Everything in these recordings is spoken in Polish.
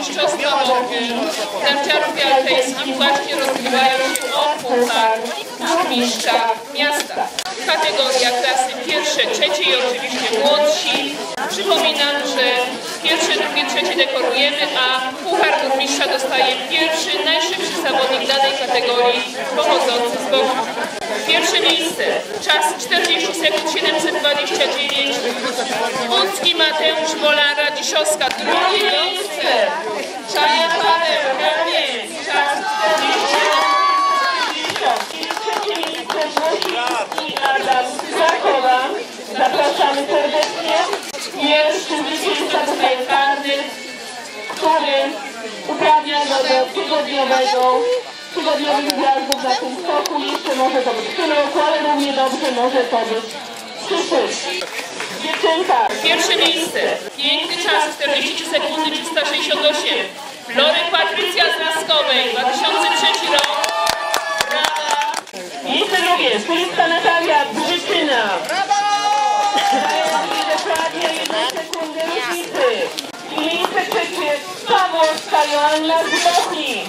Mistrzostwa Europy narciarów alpejskich właśnie rozgrywają się o puchar burmistrza miasta. Kategoria klasy pierwsze, trzecie i oczywiście młodsi. Przypominam, że pierwsze, drugie, trzecie dekorujemy, a puchar burmistrza dostaje pierwszy, najszybszy zawodnik danej kategorii pochodzący z boku. Pierwsze miejsce, czas 40 sekund 729. Łódzki Mateusz Wola Radziszowska, drugie miejsce. Czaja czas 40 i Adam Krakowa. Zapraszamy serdecznie. Pierwszy zwycięzca dostaje karny, który uprawnia do tygodniowego, tygodniowych zjazdów na tym skoku. Jeszcze może to być roku, ale równie dobrze może to być przyszłym. Dziewczynka, Pierwsze miejsce. Piękny czas 40 sekundy 368. Lorek Patrycja z Laskowej, 2003 rok. Brawa. miejsce drugie, Stylicka Natalia Brzyczyna. I miejsce trzecie, Pawłowska Joanna z Bochni.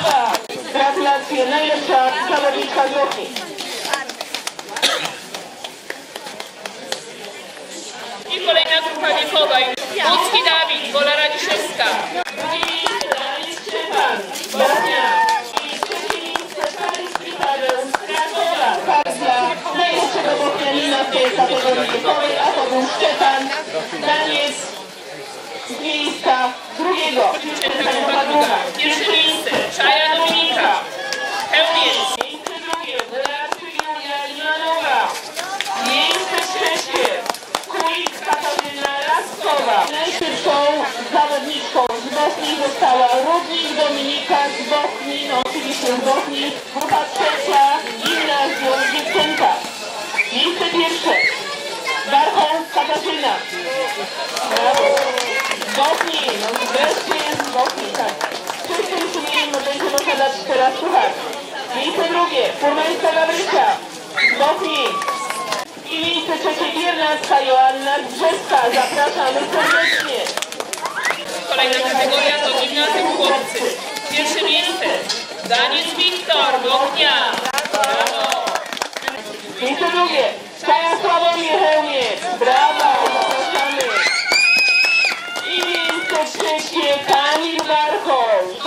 Brawa! Gratulacje, najlepsza zawodniczka z Bochni. I kolejna grupa wiekowa. Łódzki Dawid, Wola Radziszewska. Szczepan. Tak dla najlepszego bochnianina w tej kategorii wiekowej, a to był Szczepan Daniec z miejsca drugiego. Pierwsze miejsce. Czaja Dominika. Chełmiec. Miejsce drugie, Beatrice Julia Limanowa. Miejsce trzecie, Kulik Katarzyna Laskowa. Najszybszą zawodniczką z Bochni została Rudnik Dominika z Bochni, no oczywiście z Bochni. Grupa trzecia, gimnazjum dziewczynka. Miejsce pierwsze, Barchoł Katarzyna. Brawo. Wreszcie jest będzie można dać teraz puchar. Miejsce drugie, Furmańska Gabrysia. Z Bochni. I miejsce trzecie, Biernacka Joanna Brzeska. Zapraszamy serdecznie. Kolejna kategoria to gimnazjum chłopcy. Pierwsze miejsce. Daniec Wiktor, Bochnia. Brawo. Miejsce drugie, Kaja Sławomir Chełmiec. Brawa, zapraszamy. I miejsce trzecie, Kamil Warchoł.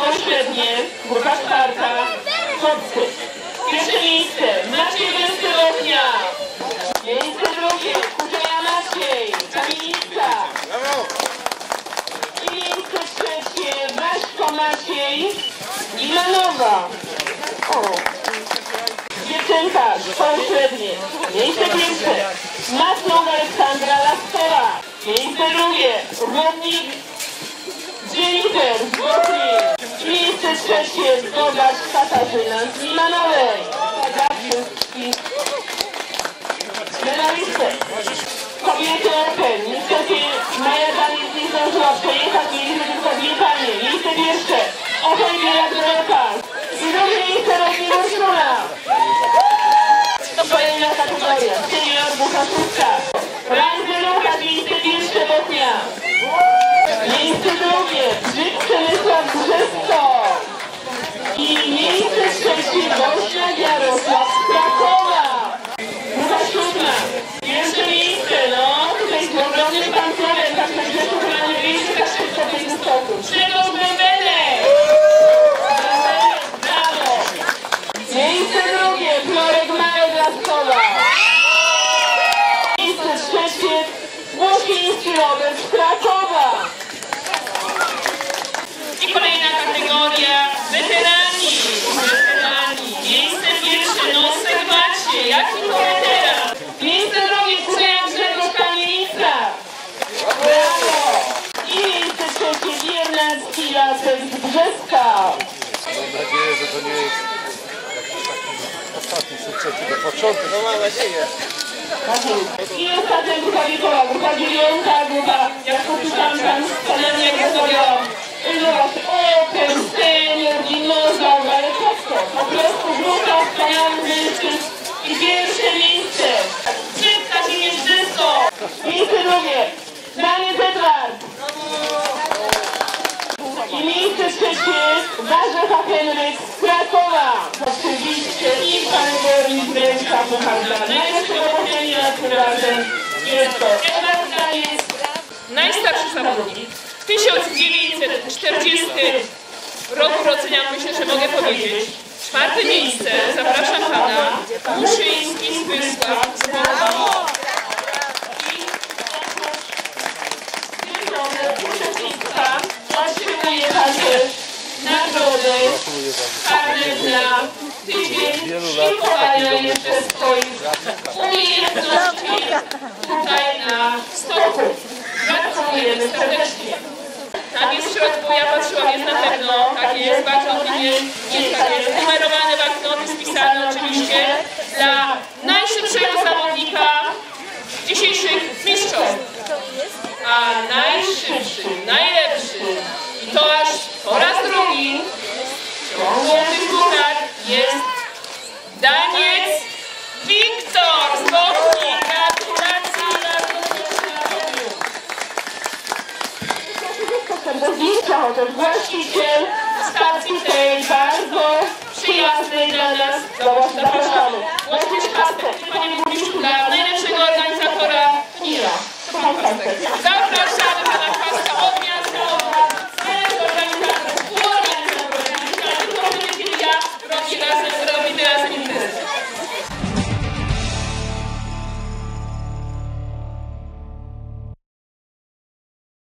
Pośrednie, grupa czwarta, chłopcy. Pierwsze miejsce, Maciej Westerownia. Miejsce drugie, Kurzeja Maciej, Kamienica. I miejsce trzecie, Waszko Maciej, Imanowa. O. Dziewczynka, pośrednie. Miejsce pierwsze, Masnow Aleksandra Laskowa. Miejsce drugie, Rodnik Jennifer z Miejsce trzecie, Zobacz Katarzyna z Limanowej. Dla wszystkich medalistę. Kobiety Open. Niestety Maja Daniel nie zdążyła przejechać, mieliśmy tylko dwie panie. Miejsce pierwsze, Open Bielak Dorota. I drugie miejsce Rodni Urszula. Kolejna kategoria, senior Buchaszówka. Randy Luka, miejsce pierwsze Bochnia. Miejsce drugie, Brzyk Przemysław Brzesko. I miejsce trzecie, Bośnia Jarosław z Krakowa. Grupa siódma, pierwsze miejsce, no tutaj z ogromnym pancerem, tak na grzeszu chyba nie wyjdzie tak szybko w tej wysoku. Grzegorz Bębenek. Bębenek, brawo. Miejsce drugie, Florek Marek Laskowa. Miejsce trzecie, Robert z Krakowa. I kolejna kategoria. Weterani. Weterani. Miejsce pierwsze. Nosek Maciej. Jaki to weteran? Miejsce drugie, Kuria Grzegorz Kamienica. Brawo. I miejsce trzecie, Biernacki Lasek z Brzeska. Mam nadzieję, że to nie jest taki ostatni sukces do początku. No mam nadzieję. I ostatnia grupa wiekowa, grupa dziewiąta, grupa, jak posłyszałam tam szalenie mówią, Los Open, Senior, Dinozaur, trzecie Warzecha Henryk z Krakowa. Oczywiście i kategorii wręcza puchar dla najlepszego podzielenia tym razem. Jest to Gajec, Najstarszy zawodnik. W 1940 roku urodzenia, myślę, że mogę powiedzieć. Czwarte miejsce, zapraszam pana, Muszyński z Włoch. Nagrodę karny dla tydzień szlifowania jeszcze swoich umiejętności tutaj na stoku. Gratulujemy serdecznie. Tam jest w środku, ja patrzyłam, jest na pewno, tak jest, banknoty nie, nie tak jest, numerowane banknoty spisane oczywiście dla Daniec Wiktor z Bochni. Gratulacje do zdjęcia chociaż właściciel stacji tej bardzo przyjaznej dla nas. Zapraszamy. Łączysz